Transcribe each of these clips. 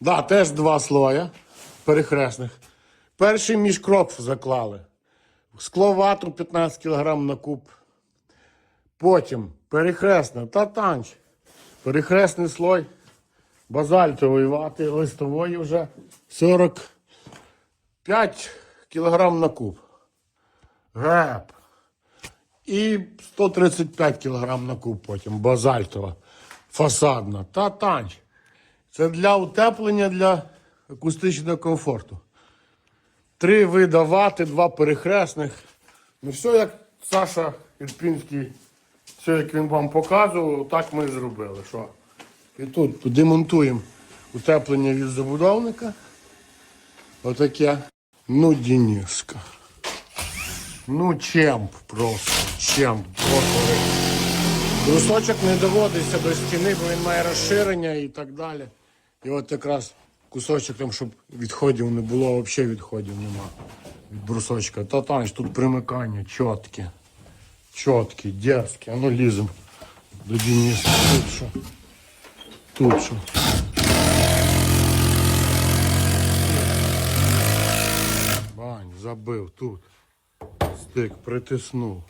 Да, теж два слоя перехресних. Перший міжкроп заклали. Скло ватру 15 кг на куб. Потім перехресна татанч. Перехресний слой базальтової вати, листової вже 45 кг на куб. Геп. І 135 кг на куб потім базальтова, фасадна. Татанч. Це для утеплення, для акустичного комфорту. Три вида вати, два перехресних. Ну все, як Саша Ірпінський, все, як він вам показував, так ми і зробили. Що? І тут демонтуємо утеплення від забудовника. Отаке. Ну, Дениска. Ну, чемп просто. Чемп. Просто. Брусочок не доводиться до стіни, бо він має розширення і так далі. І от якраз кусочок там, щоб відходів не було, взагалі відходів нема від брусочка. Та там ж тут примикання чітке. Чітке, дерзке. А ну лізем до Дениса. Тут що? Тут що? Бань, забив тут. Стик, притиснув.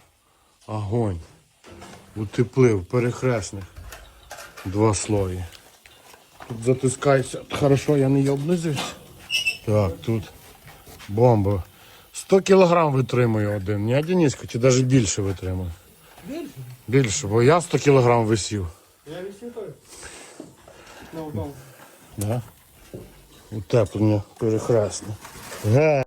Огонь. Утеплив, перехресних. Два слої. Тут затискається. Хорошо, я не йобнизився. Так, тут бомба. 100 кілограм витримує один. Не Дениска, чи навіть більше витримує? Більше? Більше, бо я 100 кілограм висів. Я вісім той. На одному. Да? Утеплення перехресне. Ге.